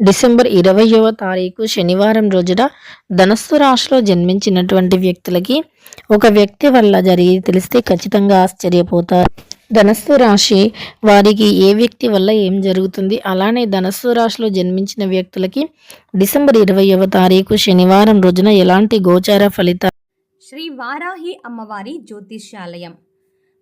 December ఇరవయవ తారీఖు శనివారం రోజున ధనస్సు రాశిలో జన్మించినటువంటి వ్యక్తులకి ఒక వ్యక్తి వల్ల జరిగి తెలిస్తే ఖచ్చితంగా ఆశ్చర్యపోతారు. ధనస్సు రాశి వారికి ఏ వ్యక్తి వల్ల ఏం జరుగుతుంది? అలానే ధనస్సు రాశిలో జన్మించిన వ్యక్తులకి డిసెంబర్ ఇరవయవ తారీఖు శనివారం రోజున ఎలాంటి గోచార ఫలితాలు? శ్రీ వారాహి అమ్మవారి జ్యోతిష్యాలయం.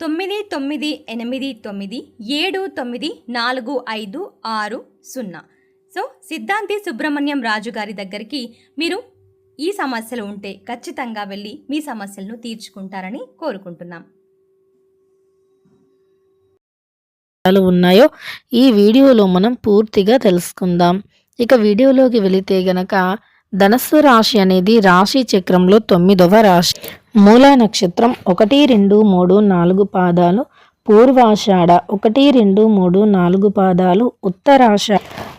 తొమ్మిది తొమ్మిది ఎనిమిది తొమ్మిది ఏడు తొమ్మిది నాలుగు ఐదు ఆరు సున్నా. సో సిద్ధాంతి సుబ్రహ్మణ్యం రాజు గారి దగ్గరికి మీరు ఈ సమస్యలు ఉంటే ఖచ్చితంగా వెళ్ళి మీ సమస్యలను తీర్చుకుంటారని కోరుకుంటున్నాం. ఉన్నాయో ఈ వీడియోలో మనం పూర్తిగా తెలుసుకుందాం. ఇక వీడియోలోకి వెళితే గనక ధనస్సు రాశి అనేది రాశి చక్రంలో తొమ్మిదవ రాశి. మూలా నక్షత్రం ఒకటి రెండు మూడు నాలుగు పాదాలు. పూర్వాషాఢ ఒకటి రెండు మూడు నాలుగు పాదాలు. ఉత్తరాష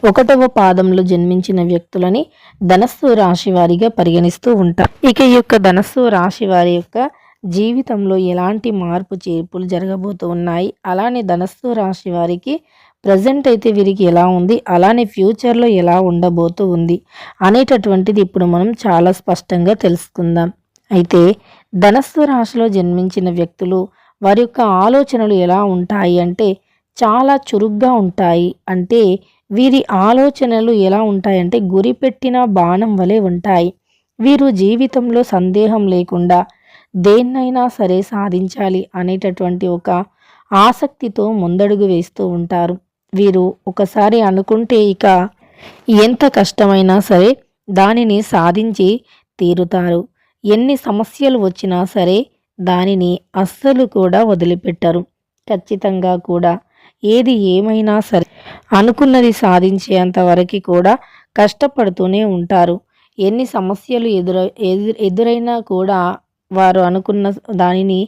ఒకటవ పాదంలో జన్మించిన వ్యక్తులని ధనస్సు రాశి వారిగా పరిగణిస్తూ ఉంటారు. ఇక ఈ యొక్క ధనస్సు రాశి వారి యొక్క జీవితంలో ఎలాంటి మార్పు చేర్పులు జరగబోతూ ఉన్నాయి? అలానే ధనస్సు రాశి వారికి ప్రజెంట్ అయితే వీరికి ఎలా ఉంది? అలానే ఫ్యూచర్లో ఎలా ఉండబోతూ ఉంది? అనేటటువంటిది ఇప్పుడు మనం చాలా స్పష్టంగా తెలుసుకుందాం. అయితే ధనస్సు రాశిలో జన్మించిన వ్యక్తులు వారి యొక్క ఆలోచనలు ఎలా ఉంటాయి అంటే చాలా చురుగ్గా ఉంటాయి. అంటే వీరి ఆలోచనలు ఎలా ఉంటాయంటే గురిపెట్టిన బాణం వలె ఉంటాయి. వీరు జీవితంలో సందేహం లేకుండా దేన్నైనా సరే సాధించాలి అనేటటువంటి ఒక ఆసక్తితో ముందడుగు వేస్తూ ఉంటారు. వీరు ఒకసారి అనుకుంటే ఇక ఎంత కష్టమైనా సరే దానిని సాధించి తీరుతారు. ఎన్ని సమస్యలు వచ్చినా సరే దానిని అస్సలు కూడా వదిలిపెట్టరు. ఖచ్చితంగా కూడా ఏది ఏమైనా సరే అనుకున్నది సాధించేంత వరకు కూడా కష్టపడుతూనే ఉంటారు. ఎన్ని సమస్యలు ఎదుర ఎదురైనా కూడా వారు అనుకున్న దానిని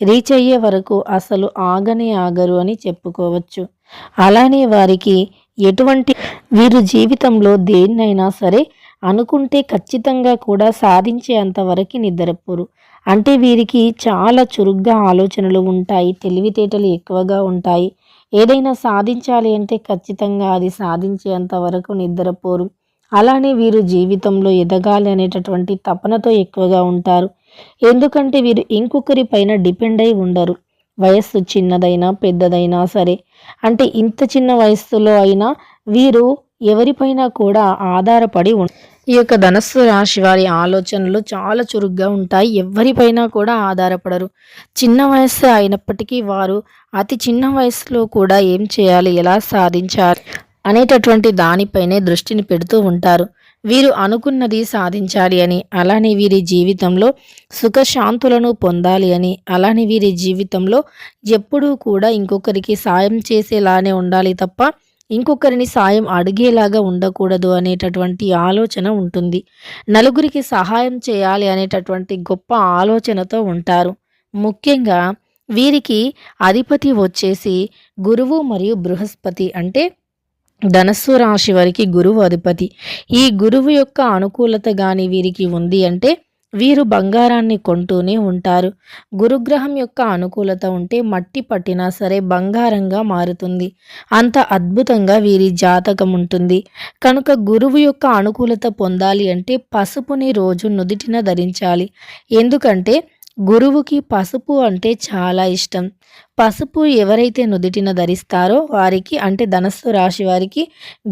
రీచ్ అయ్యే వరకు అసలు ఆగనే ఆగరు అని చెప్పుకోవచ్చు. అలానే వారికి ఎటువంటి వీరు జీవితంలో దేన్నైనా సరే అనుకుంటే ఖచ్చితంగా కూడా సాధించే అంతవరకు నిద్రపోరు. అంటే వీరికి చాలా చురుగ్గా ఆలోచనలు ఉంటాయి తెలివితేటలు ఎక్కువగా ఉంటాయి. ఏదైనా సాధించాలి అంటే ఖచ్చితంగా అది సాధించేంత వరకు నిద్రపోరు. అలానే వీరు జీవితంలో ఎదగాలి అనేటటువంటి తపనతో ఎక్కువగా ఉంటారు. ఎందుకంటే వీరు ఇంకొకరి పైన డిపెండ్ అయి ఉండరు. వయస్సు చిన్నదైనా పెద్దదైనా సరే. అంటే ఇంత చిన్న వయస్సులో అయినా వీరు ఎవరిపైన కూడా ఆధారపడి ఉం ఈ యొక్క ధనస్సు రాశి వారి ఆలోచనలు చాలా చురుగ్గా ఉంటాయి. ఎవరిపైన కూడా ఆధారపడరు. చిన్న వయస్సు అయినప్పటికీ వారు అతి చిన్న వయసులో కూడా ఏం చేయాలి? ఎలా సాధించాలి? అనేటటువంటి దానిపైనే దృష్టిని పెడుతూ ఉంటారు. వీరు అనుకున్నది సాధించాలి అని అలానే వీరి జీవితంలో సుఖశాంతులను పొందాలి అని అలానే వీరి జీవితంలో ఎప్పుడూ కూడా ఇంకొకరికి సాయం చేసేలానే ఉండాలి తప్ప ఇంకొకరిని సాయం అడిగేలాగా ఉండకూడదు అనేటటువంటి ఆలోచన ఉంటుంది. నలుగురికి సహాయం చేయాలి అనేటటువంటి గొప్ప ఆలోచనతో ఉంటారు. ముఖ్యంగా వీరికి అధిపతి వచ్చేసి గురువు మరియు బృహస్పతి అంటే ధనస్సు రాశి వారికి గురువు అధిపతి. ఈ గురువు యొక్క అనుకూలత కానీ వీరికి ఉంది అంటే వీరు బంగారాన్ని కొంటూనే ఉంటారు. గురుగ్రహం యొక్క అనుకూలత ఉంటే మట్టి పట్టినా సరే బంగారంగా మారుతుంది. అంత అద్భుతంగా వీరి జాతకం ఉంటుంది. కనుక గురువు యొక్క అనుకూలత పొందాలి అంటే పసుపుని రోజు నుదిటిన ధరించాలి. ఎందుకంటే గురువుకి పసుపు అంటే చాలా ఇష్టం. పసుపు ఎవరైతే నుదుటిన ధరిస్తారో వారికి అంటే ధనస్సు రాశి వారికి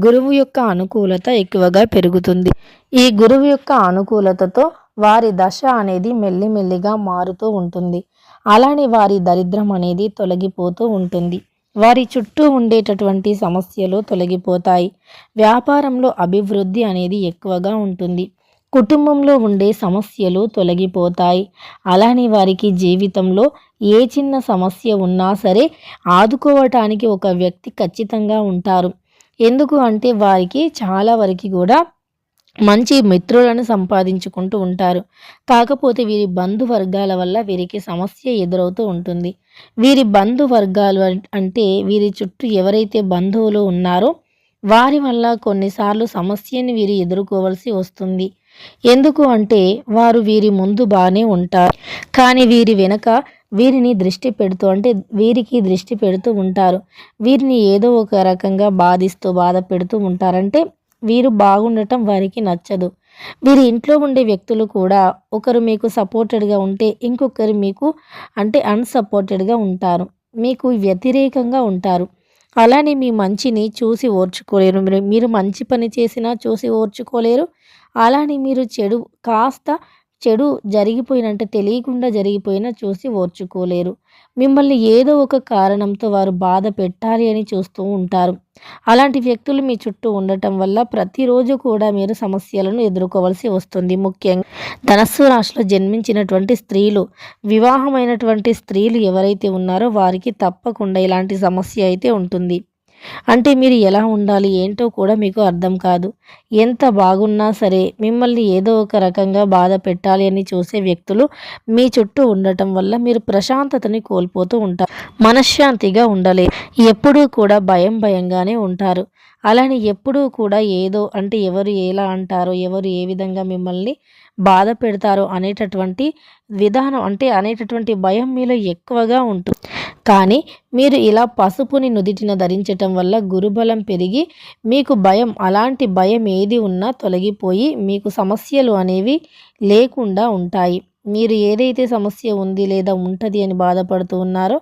గురువు యొక్క అనుకూలత ఎక్కువగా పెరుగుతుంది. ఈ గురువు యొక్క అనుకూలతతో వారి దశ అనేది మెల్లిమెల్లిగా మారుతూ ఉంటుంది. అలానే వారి దరిద్రం అనేది తొలగిపోతూ ఉంటుంది. వారి చుట్టూ ఉండేటటువంటి సమస్యలు తొలగిపోతాయి. వ్యాపారంలో అభివృద్ధి అనేది ఎక్కువగా ఉంటుంది. కుటుంబంలో ఉండే సమస్యలు తొలగిపోతాయి. అలానే వారికి జీవితంలో ఏ చిన్న సమస్య ఉన్నా సరే ఆదుకోవటానికి ఒక వ్యక్తి ఖచ్చితంగా ఉంటారు. ఎందుకు అంటే వారికి చాలా వరకు కూడా మంచి మిత్రులను సంపాదించుకుంటూ ఉంటారు. కాకపోతే వీరి బంధువర్గాల వల్ల వీరికి సమస్య ఎదురవుతూ ఉంటుంది. వీరి బంధువర్గాలు అంటే వీరి చుట్టూ ఎవరైతే బంధువులు ఉన్నారో వారి వల్ల కొన్నిసార్లు సమస్యని వీరు ఎదుర్కోవలసి వస్తుంది. ఎందుకు అంటే వారు వీరి ముందు బాగానే ఉంటారు. కానీ వీరి వెనక వీరిని దృష్టి పెడుతూ అంటే వీరికి దృష్టి పెడుతూ ఉంటారు. వీరిని ఏదో ఒక రకంగా బాధిస్తూ బాధ పెడుతూ ఉంటారంటే వీరు బాగుండటం వారికి నచ్చదు. వీరి ఇంట్లో ఉండే వ్యక్తులు కూడా ఒకరు మీకు సపోర్టెడ్గా ఉంటే ఇంకొకరు మీకు అంటే అన్సపోర్టెడ్గా ఉంటారు. మీకు వ్యతిరేకంగా ఉంటారు. అలానే మీ మంచిని చూసి ఓర్చుకోలేరు. మీరు మీరు మంచి పని చేసినా చూసి ఓర్చుకోలేరు. అలానే మీరు చెడు కాస్త చెడు జరిగిపోయినంటే తెలియకుండా జరిగిపోయినా చూసి ఓర్చుకోలేరు. మిమ్మల్ని ఏదో ఒక కారణంతో వారు బాధ పెట్టాలి అని చూస్తూ ఉంటారు. అలాంటి వ్యక్తులు మీ చుట్టూ ఉండటం వల్ల ప్రతిరోజు కూడా మీరు సమస్యలను ఎదుర్కోవాల్సి వస్తుంది. ముఖ్యంగా ధనస్సు రాశిలో జన్మించినటువంటి స్త్రీలు వివాహమైనటువంటి స్త్రీలు ఎవరైతే ఉన్నారో వారికి తప్పకుండా ఇలాంటి సమస్య అయితే ఉంటుంది. అంటే మీరు ఎలా ఉండాలి ఏంటో కూడా మీకు అర్థం కాదు. ఎంత బాగున్నా సరే మిమ్మల్ని ఏదో ఒక రకంగా బాధ పెట్టాలి అని చూసే వ్యక్తులు మీ చుట్టూ ఉండటం వల్ల మీరు ప్రశాంతతని కోల్పోతూ ఉంటారు. మనశ్శాంతిగా ఉండలే. ఎప్పుడూ కూడా భయం భయంగానే ఉంటారు. అలానే ఎప్పుడూ కూడా ఏదో అంటే ఎవరు ఎలా అంటారో ఎవరు ఏ విధంగా మిమ్మల్ని బాధ పెడతారో అనేటటువంటి విధానం అంటే అనేటటువంటి భయం మీలో ఎక్కువగా ఉంటుంది. కానీ మీరు ఇలా పసుపుని నుదిటిన ధరించటం వల్ల గురుబలం పెరిగి మీకు భయం అలాంటి భయం ఏది ఉన్నా తొలగిపోయి మీకు సమస్యలు అనేవి లేకుండా ఉంటాయి. మీరు ఏదైతే సమస్య ఉంది లేదా ఉంటుంది అని బాధపడుతూ ఉన్నారో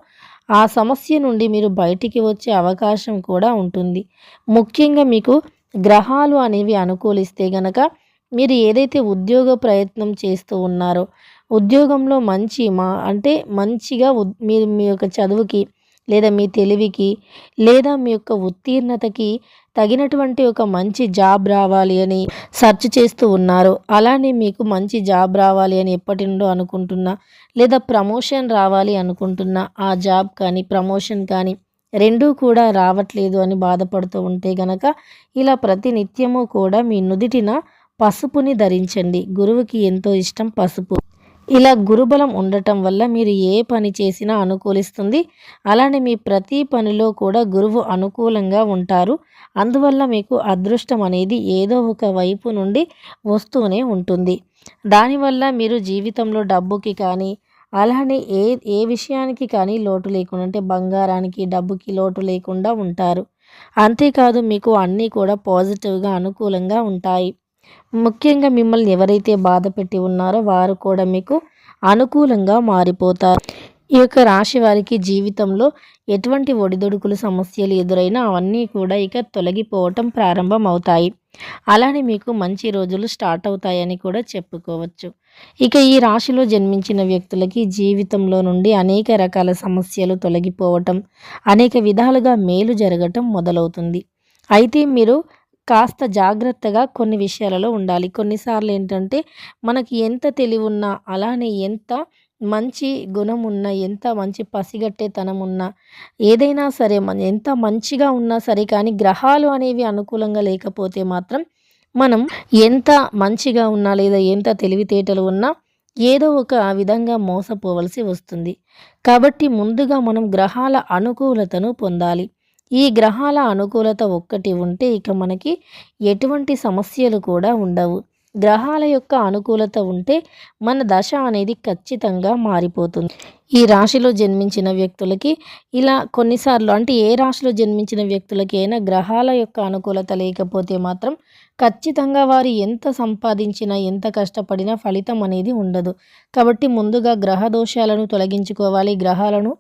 ఆ సమస్య నుండి మీరు బయటికి వచ్చే అవకాశం కూడా ఉంటుంది. ముఖ్యంగా మీకు గ్రహాలు అనేవి అనుకూలిస్తే గనక మీరు ఏదైతే ఉద్యోగ ప్రయత్నం చేస్తూ ఉన్నారో ఉద్యోగంలో మంచి మా అంటే మంచిగా మీరు మీ యొక్క చదువుకి లేదా మీ తెలివికి లేదా మీ యొక్క ఉత్తీర్ణతకి తగినటువంటి ఒక మంచి జాబ్ రావాలి అని సెర్చ్ చేస్తూ ఉన్నారు. అలానే మీకు మంచి జాబ్ రావాలి అని ఎప్పటి నుండో అనుకుంటున్నా లేదా ప్రమోషన్ రావాలి అనుకుంటున్నా ఆ జాబ్ కానీ ప్రమోషన్ కానీ రెండూ కూడా రావట్లేదు అని బాధపడుతూ ఉంటే గనక ఇలా ప్రతి నిత్యము కూడా మీ నుదిటిన పసుపుని ధరించండి. గురువుకి ఎంతో ఇష్టం పసుపు. ఇలా గురుబలం ఉండటం వల్ల మీరు ఏ పని చేసినా అనుకూలిస్తుంది. అలానే మీ ప్రతి పనిలో కూడా గురువు అనుకూలంగా ఉంటారు. అందువల్ల మీకు అదృష్టం అనేది ఏదో ఒక వైపు నుండి వస్తూనే ఉంటుంది. దానివల్ల మీరు జీవితంలో డబ్బుకి కానీ అలానే ఏ ఏ విషయానికి కానీ లోటు లేకుండా అంటే బంగారానికి డబ్బుకి లోటు లేకుండా ఉంటారు. అంతేకాదు మీకు అన్నీ కూడా పాజిటివ్గా అనుకూలంగా ఉంటాయి. ముఖ్యంగా మిమ్మల్ని ఎవరైతే బాధ పెట్టి ఉన్నారో వారు కూడా మీకు అనుకూలంగా మారిపోతారు. ఈ యొక్క రాశి వారికి జీవితంలో ఎటువంటి ఒడిదొడుకులు సమస్యలు ఎదురైనా అవన్నీ కూడా ఇక తొలగిపోవటం ప్రారంభం అవుతాయి అలానే మీకు మంచి రోజులు స్టార్ట్ అవుతాయని కూడా చెప్పుకోవచ్చు. ఇక ఈ రాశిలో జన్మించిన వ్యక్తులకి జీవితంలో నుండి అనేక రకాల సమస్యలు తొలగిపోవటం అనేక విధాలుగా మేలు జరగటం మొదలవుతుంది. అయితే మీరు కాస్త జాగ్రత్తగా కొన్ని విషయాలలో ఉండాలి. కొన్నిసార్లు ఏంటంటే మనకి ఎంత తెలివి ఉన్నా అలానే ఎంత మంచి గుణం ఉన్నా ఎంత మంచి పసిగట్టేతనం ఉన్నా ఏదైనా సరే మన ఎంత మంచిగా ఉన్నా సరే కానీ గ్రహాలు అనేవి అనుకూలంగా లేకపోతే మాత్రం మనం ఎంత మంచిగా ఉన్నా లేదా ఎంత తెలివితేటలు ఉన్నా ఏదో ఒక విధంగా మోసపోవలసి వస్తుంది. కాబట్టి ముందుగా మనం గ్రహాల అనుకూలతను పొందాలి. ఈ గ్రహాల అనుకూలత ఒక్కటి ఉంటే ఇక మనకి ఎటువంటి సమస్యలు కూడా ఉండవు. గ్రహాల యొక్క అనుకూలత ఉంటే మన దశ అనేది ఖచ్చితంగా మారిపోతుంది. ఈ రాశిలో జన్మించిన వ్యక్తులకి ఇలా కొన్నిసార్లు అంటే ఏ రాశిలో జన్మించిన వ్యక్తులకి అయినా గ్రహాల యొక్క అనుకూలత లేకపోతే మాత్రం ఖచ్చితంగా వారు ఎంత సంపాదించినా ఎంత కష్టపడినా ఫలితం అనేది ఉండదు. కాబట్టి ముందుగా గ్రహ దోషాలను తొలగించుకోవాలి. గ్రహాలను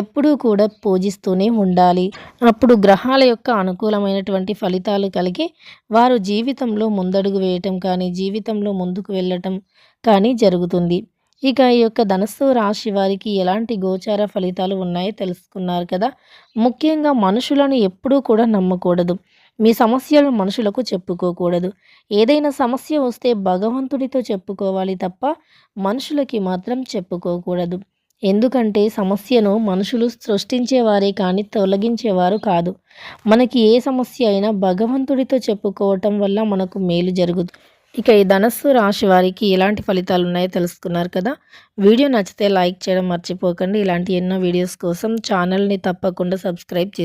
ఎప్పుడూ కూడా పూజిస్తూనే ఉండాలి. అప్పుడు గ్రహాల యొక్క అనుకూలమైనటువంటి ఫలితాలు కలిగి వారు జీవితంలో ముందడుగు వేయటం కానీ జీవితంలో ముందుకు వెళ్ళటం కానీ జరుగుతుంది. ఇక ఈ యొక్క ధనస్సు రాశి వారికి ఎలాంటి గోచార ఫలితాలు ఉన్నాయో తెలుసుకున్నారు కదా. ముఖ్యంగా మనుషులను ఎప్పుడూ కూడా నమ్మకూడదు. మీ సమస్యలు మనుషులకు చెప్పుకోకూడదు. ఏదైనా సమస్య వస్తే భగవంతుడితో చెప్పుకోవాలి తప్ప మనుషులకి మాత్రం చెప్పుకోకూడదు. ఎందుకంటే సమస్యను మనుషులు సృష్టించేవారే కానీ తొలగించేవారు కాదు. మనకి ఏ సమస్య అయినా భగవంతుడితో చెప్పుకోవటం వల్ల మనకు మేలు జరుగుతుంది ఇక ఈ ధనస్సు రాశి వారికి ఎలాంటి ఫలితాలు ఉన్నాయో తెలుసుకున్నారు కదా? వీడియో నచ్చితే లైక్ చేయడం మర్చిపోకండి. ఇలాంటి ఎన్నో వీడియోస్ కోసం ఛానల్ని తప్పకుండా సబ్స్క్రైబ్ చేసి